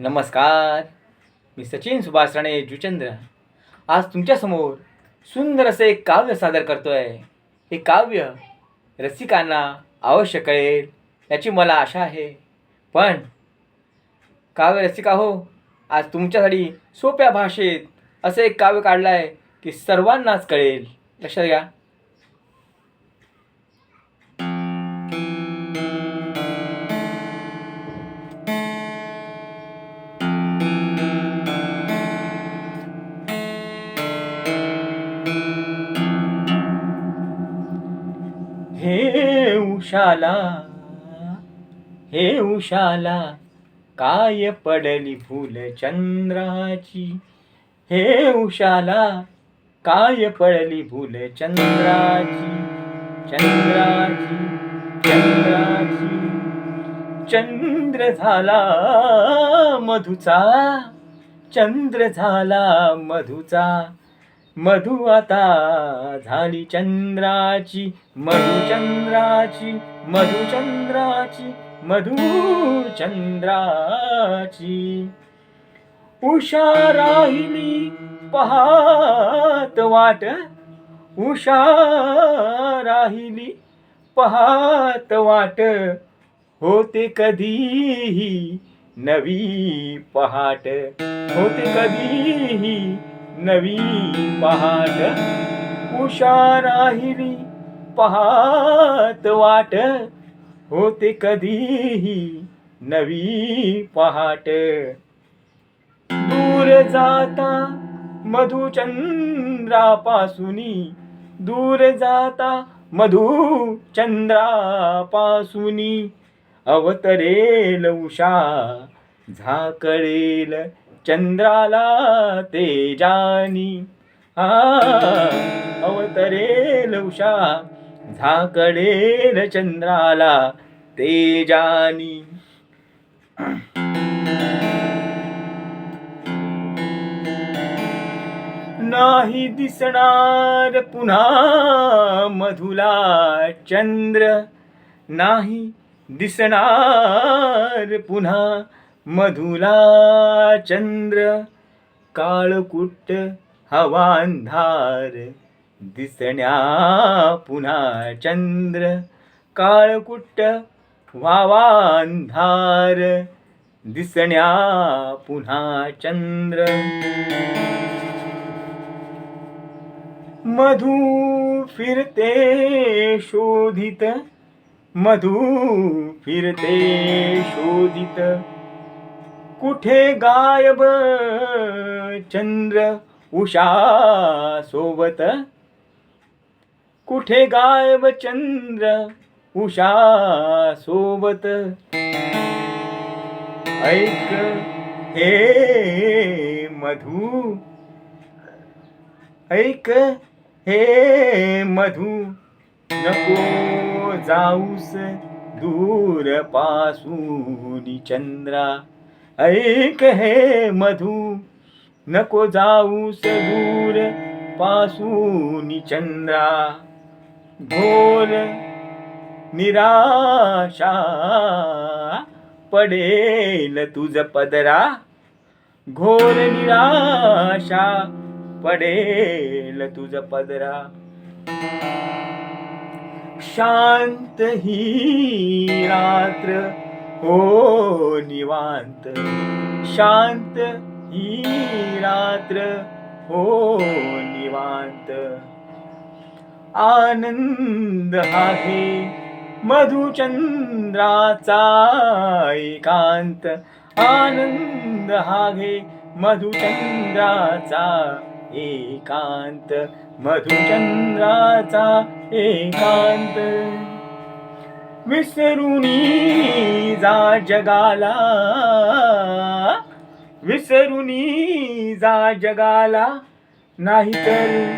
नमस्कार. मी सचिन सुभाष राणे जुचंद्र. आज तुमच्यासमोर सुंदर असं एक काव्य सादर करतो आहे हे काव्य रसिकांना अवश्य कळेल याची मला आशा आहे. पण काव्य रसिका हो आज तुमच्यासाठी सोप्या भाषेत असं एक काव्य काढलं आहे की सर्वांनाच कळेल. लक्षात घ्या. उशाला हे उशाला काय पडली फुल चंद्राची? हे उशाला काय पडली फुल चंद्राची? चंद्राची चंद्राची. चंद्र झाला मधुचा. चंद्र झाला मधुचा. मधु आता झाली चंद्राची मधुचंद्राची मधुचंद्राची मधुचंद्राची. उषा राहिली पहात वाट उषा राहिली पहात वाट. होते कधीही नवी पहाट होते कधीही नवी पहाट. उषा राहिली पहात वाट. होते कधीही नवी पहाट. दूर जाता मधुचंद्रापासूनी. दूर जाता मधुचंद्रापासूनी. अवतरेल उषा झाकळेल चंद्राला तेजानी. हा अवतरेल उषा झाकडेल चंद्राला तेजानी. नाही दिसणार पुन्हा मधुला चंद्र नाही दिसणार पुन्हा मधुला चंद्र काळकुट्ट हवा अंधार दिसण्या पुन्हा चंद्र काळकुट्ट व्हावा अंधार दिसण्या पुन्हा चंद्र. मधु फिरते शोधित मधु फिरते शोधित. कुठे गायब? चंद्र उषा सोबत. कुठे गायब? चंद्र उषा सोबत. ऐक हे मधु. ऐक हे मधु. नको जाऊस दूरपासून चंद्रा. ऐक हे मधू नको जाऊ दूरपासून चंद्रा. घोर निराशा पडेल तुझ पदरा. घोर निराशा पडेल तुझ पदरा. शांत ही रात्र हो निवांत. शांत ही रात्र. हो निवांत. आनंद आहे मधुचंद्राचा एकांत. आनंद आहे मधुचंद्राचा एकांत. मधुचंद्राचा एकांत. विसरुनी जा जगाला. विसरुनी जा जगाला. नाहीतर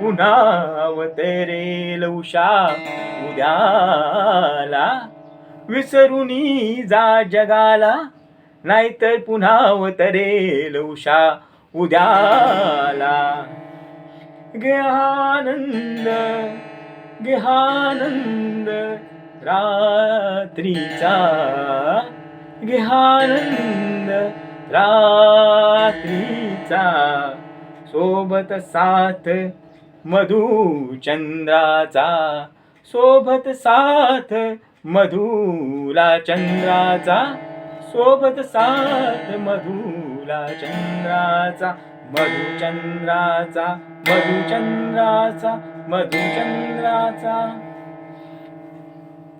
पुन्हा अवतरेल उषा उद्याला. विसरुनी जा जगाला. नाहीतर पुन्हा अवतरेल उषा उद्याला. गेहानंद गेहानंद आनंद. रात्रीचा घ्यानंद रात्रीचा सोबत साथ मधुचंद्राचा सोबत साथ मधुला चंद्राचा सोबत साथ मधुला चंद्राचा मधुचंद्राचा मधुचंद्राचा मधुचंद्राचा.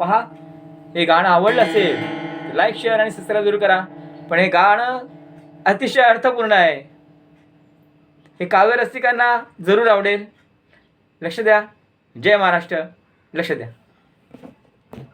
पहा. हे गाणं आवडलं असेल लाईक शेअर आणि सबस्क्राईब जरूर करा. पण हे गाणं अतिशय अर्थपूर्ण आहे. हे काव्य रसिकांना जरूर आवडेल. लक्ष द्या. जय महाराष्ट्र. लक्ष द्या.